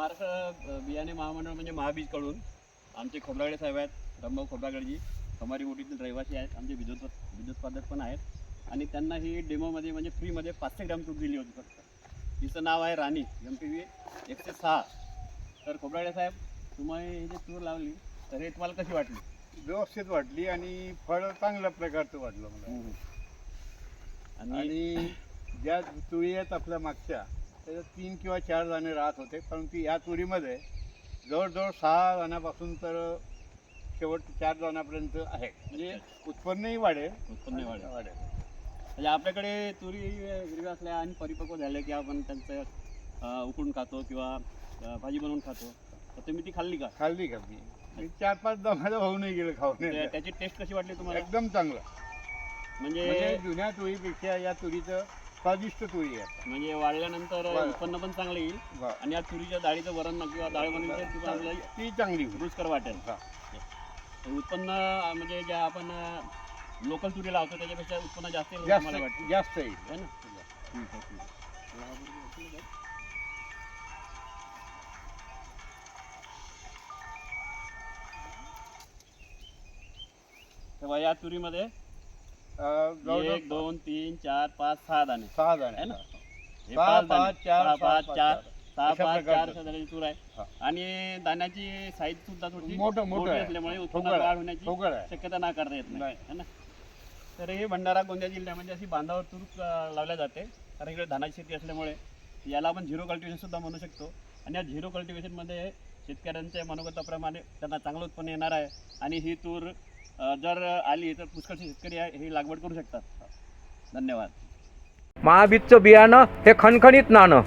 महामंडळ म्हणजे महाबीजकडून आमचे खोबरागडे साहेब आहेत रमभाऊ खोबरागडजी कमारी बोटीतील रहिवासी आहेत आमचे विद्युत विद्युत्पादक पण आहेत. आणि त्यांना ही डेमोमध्ये म्हणजे फ्रीमध्ये पाचशे ग्रॅम तूप दिली होती फक्त. तिचं नाव आहे राणी एम पी व्ही एकशे सहा. तर खोबरागडे साहेब तुम्ही ही जी तूर लावली तर हे तुम्हाला कशी वाटली? व्यवस्थित वाटली आणि फळ चांगल्या प्रकारचं वाटलं मला. आणि ज्या तुरी आहेत आपल्या मागच्या त्याच्यात तीन किंवा चार दाणे राहत होते परंतु या तुरीमध्ये जवळजवळ सहा दाण्यापासून तर शेवट चार दाण्यापर्यंत आहे. म्हणजे उत्पन्नही वाढेल. उत्पन्न वाढेल. वाढेल. म्हणजे आपल्याकडे तुरी हिरव्या असल्या आणि परिपक्व झाल्या की आपण त्यांचं उकडून खातो किंवा भाजी बनवून खातो तर तुम्ही ती खाल्ली का? खाल्ली का मी? चार पाच दमाला भाऊ नाही गेलं खाऊन त्या- त्याची टेस्ट कशी वाटली तुम्हाला? एकदम चांगलं. म्हणजे म्हणजे जुन्या तुरीपेक्षा या तुरीचं स्वादिष्ट तुरी आहे म्हणजे वाढल्यानंतर वाढ. उत्पन्न पण चांगलं येईल वा. आणि या तुरीच्या डाळीचं वरण किंवा डाळ बनवलं तर चांगलं ती चांगली होईल रुचकर वाटेल हा. उत्पन्न अं, म्हणजे ज्या आपण लोकल तुरी लावतो त्याच्यापेक्षा उत्पन्न जास्त येईल असं जास्त मला वाटतं जास्त येईल है ना ठीक आहे, ठीक आहे. तेव्हा या तुरीमध्ये जवळजवळ एक दोन तीन चार पाच सहा दाणे सहा है? हे पाच दाणे. पाच, चार, सहा, सहा, पाच पाच, चार चार. सहा अशा पाच चार प्रकारचं. अशा तऱ्हेची तूर हा. आहे आणि दाण्याची साईज सुद्धा थोडी मोठं- मोठं आहे. असल्यामुळे ठोकळ उत्पन्नात आहे. वाढ होण्याची ठोकळ आहे शक्यता नाकारता येत नाही नाही. है ना तर हे भंडारा गोंदिया जिल्ह्यामध्ये अशी बांधावर तूर अं, लावल्या जाते कारण इकडे धानाची शेती असल्यामुळे याला आपण झिरो कल्टिवेशन सुद्धा म्हणू शकतो आणि या झिरो कल्टिवेशनमध्ये शेतकऱ्यांच्या मनोगताप्रमाणे त्यांना चांगलं उत्पन्न येणार आहे आणि ही तूर जर आली तर पुष्कळचे शेतकरी हे ही लागवड करू शकतात. धन्यवाद. महाबीजचं बियाणं हे खणखणीत नाणं.